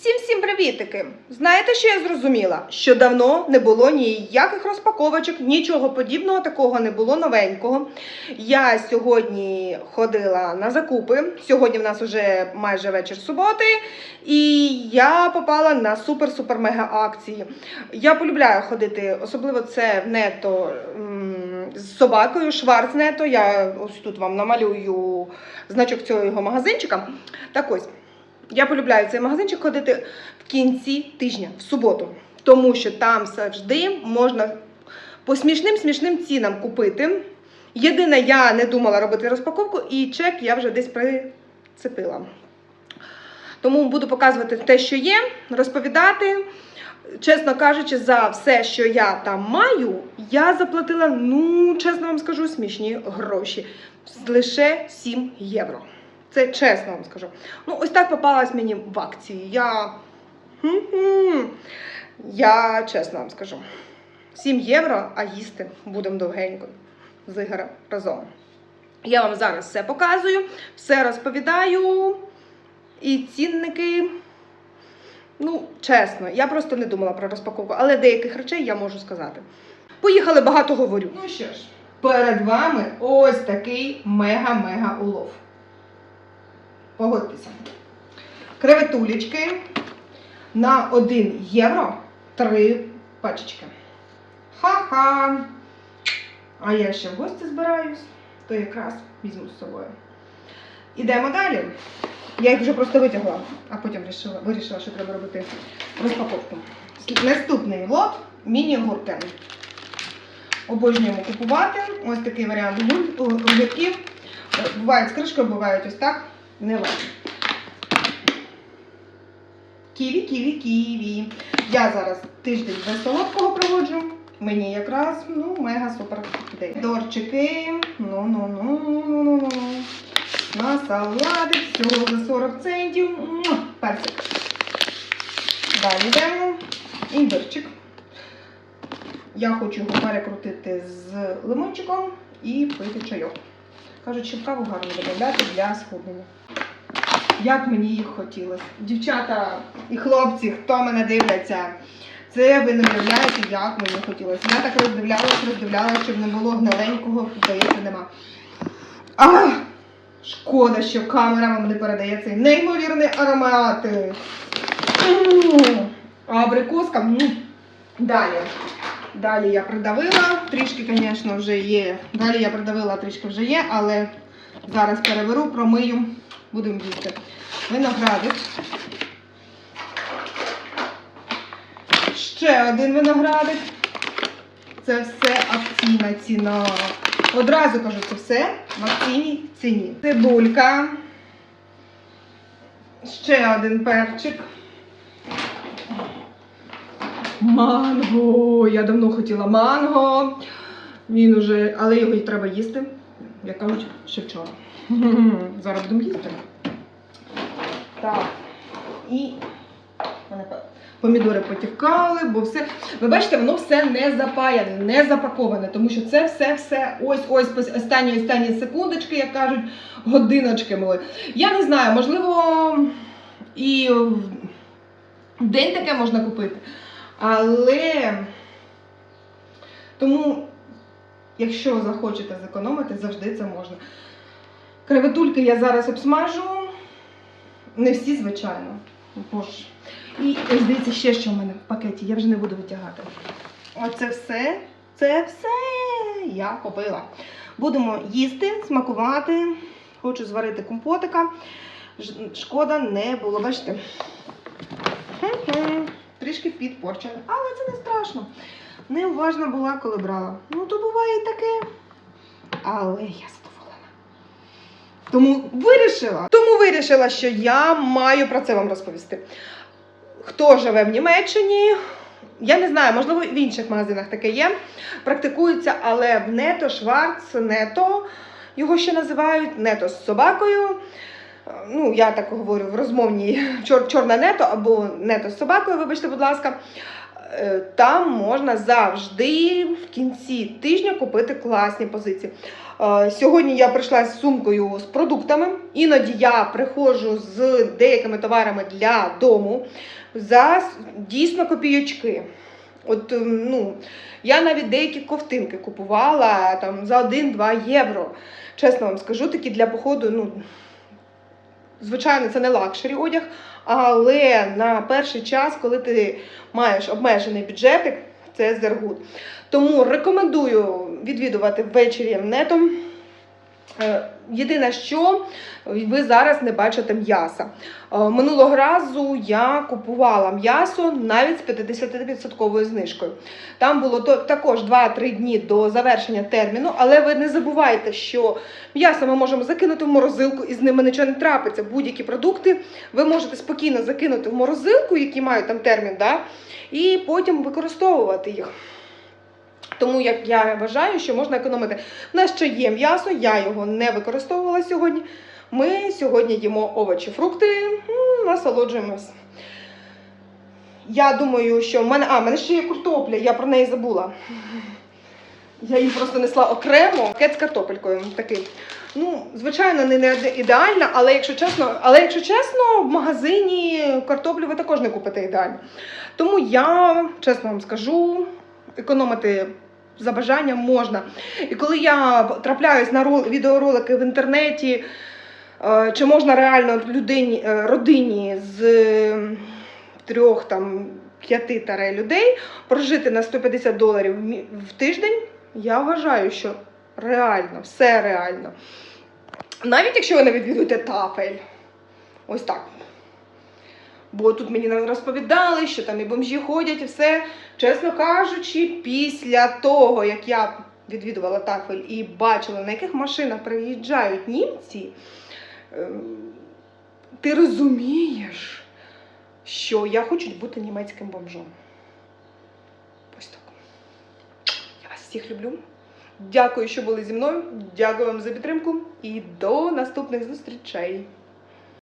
Всім всім привітики! Знаєте, що я зрозуміла? Що давно не було ніяких розпаковочок, нічого подібного, такого не було новенького. Я сьогодні ходила на закупи. Сьогодні в нас вже майже вечір суботи, і я попала на супер-супер-мега акції. Я полюбляю ходити, особливо це в нето з собакою, Шварцнето. Я ось тут вам намалюю значок цього його магазинчика. Так ось. Я полюбляю цей магазинчик ходити в кінці тижня, в суботу, тому що там завжди можна по смішним смішним цінам купити. Єдине, я не думала робити розпаковку, і чек я вже десь прицепила. Тому буду показувати те, що є, розповідати. Чесно кажучи, за все, що я там маю, я заплатила, ну, чесно вам скажу, смішні гроші. Лише 7 євро. Це чесно вам скажу. Ну, ось так попалась мені в акції. Я. Я чесно вам скажу. 7 євро, а їсти будемо довгенько з Ігорем разом. Я вам зараз все показую, все розповідаю. І цінники. Ну, чесно, я просто не думала про розпаковку, але деяких речей я можу сказати. Поїхали, багато говорю. Ну що ж, перед вами ось такий мега-мега улов. Погодьтеся. Креветулечки на 1 євро 3 пачечки. Ха-ха! А я ще в гості збираюсь, то якраз візьму з собою. Ідемо далі. Я їх вже просто витягла, а потім вирішила, вирішила, що треба робити розпаковку. Наступний лот міні-гуркен. Обожнюємо купувати. Ось такий варіант огірків. Бувають з кришкою, бувають ось так. Не важно. Ківі, ківі, ківі. Я зараз тиждень без солодкого проводжу. Мені якраз ну, мега супер ідея. Дорчики. Ну, ну, ну, ну, ну, ну, ну. На салатик, всього за 40 центів. Персик. Далі йдемо. Імбирчик. Я хочу його перекрутити з лимончиком і пити чайок. Кажуть, що каву гарно додати для схуднення. Як мені їх хотілося. Дівчата і хлопці, хто мене дивляться, це ви не уявляєте, як мені хотілося. Я так роздивлялась, роздивлялась, щоб не було гниленького, здається, нема. А, шкода, що камера вам не передає цей неймовірний аромат. Абрикоска. Далі. Далі я придавила, трішки, звісно, вже є. Далі я придавила, трішки вже є, але зараз переберу, промию, будемо їсти. Виноградик. Ще один виноградик. Це все акційна ціна. Одразу кажу, це все в акційній ціні. Цибулька. Ще один перчик. Манго! Я давно хотіла манго. Він уже, але його й треба їсти. Як кажуть, ще вчора. Зараз будемо їсти. Так. І помідори потікали, бо все. Ви бачите, воно все не запаяне, не запаковане, тому що це все все ось ось останні останні секундочки, як кажуть, годиночки мали. Я не знаю, можливо, і в день таке можна купити. Але тому, якщо захочете зекономити, завжди це можна. Креветульки я зараз обсмажу. Не всі, звичайно. Боже. І ось дивіться ще, що в мене в пакеті, я вже не буду витягати. Оце все, це все я купила. Будемо їсти, смакувати. Хочу зварити компотика. Шкода не було, бачите. Трішки підпорчена, але це не страшно. Неуважна була, коли брала. Ну, то буває і таке. Але я задоволена. Тому вирішила. Тому вирішила, що я маю про це вам розповісти. Хто живе в Німеччині? Я не знаю, можливо, в інших магазинах таке є. Практикується, але в нето, шварц, нето, його ще називають нето з собакою. Ну, я так говорю в розмовній чор, чорне нето або нето з собакою, вибачте, будь ласка. Е, Там можна завжди в кінці тижня купити класні позиції. Е, Сьогодні я прийшла з сумкою з продуктами. Іноді я приходжу з деякими товарами для дому за дійсно копійочки. От, ем, ну, я навіть деякі ковтинки купувала там за 1-2 євро. Чесно вам скажу, такі для походу, ну, звичайно, це не лакшері одяг, але на перший час, коли ти маєш обмежений бюджетик, це зергут. Тому рекомендую відвідувати ввечері нетом. Єдине, що ви зараз не бачите м'яса. Е, Минулого разу я купувала м'ясо навіть з 50% знижкою. Там було також 2-3 дні до завершення терміну, але ви не забувайте, що м'ясо ми можемо закинути в морозилку і з ними нічого не трапиться. Будь-які продукти ви можете спокійно закинути в морозилку, які мають там термін, да? і потім використовувати їх. Тому як я вважаю, що можна економити. У нас ще є м'ясо, я його не використовувала сьогодні. Ми сьогодні їмо овочі, фрукти, м, насолоджуємось. Я думаю, що в мене. А, в мене ще є картопля, я про неї забула. Я її просто несла окремо. Пакет з картопелькою такий. Ну, звичайно, не ідеальна, але якщо чесно, але якщо чесно, в магазині картоплю ви також не купите ідеально. Тому я, чесно вам скажу, економити за бажанням можна. І коли я трапляюсь на рол- відеоролики в інтернеті, е, чи можна реально людині, е, родині з е, трьох там п'яти таре людей прожити на 150 доларів в тиждень, я вважаю, що реально, все реально. Навіть якщо ви не відвідуєте тафель. Ось так. Бо тут мені розповідали, що там і бомжі ходять, і все. Чесно кажучи, після того, як я відвідувала тафель і бачила, на яких машинах приїжджають німці, ем, ти розумієш, що я хочу бути німецьким бомжом. Ось так. Я вас всіх люблю. Дякую, що були зі мною. Дякую вам за підтримку і до наступних зустрічей.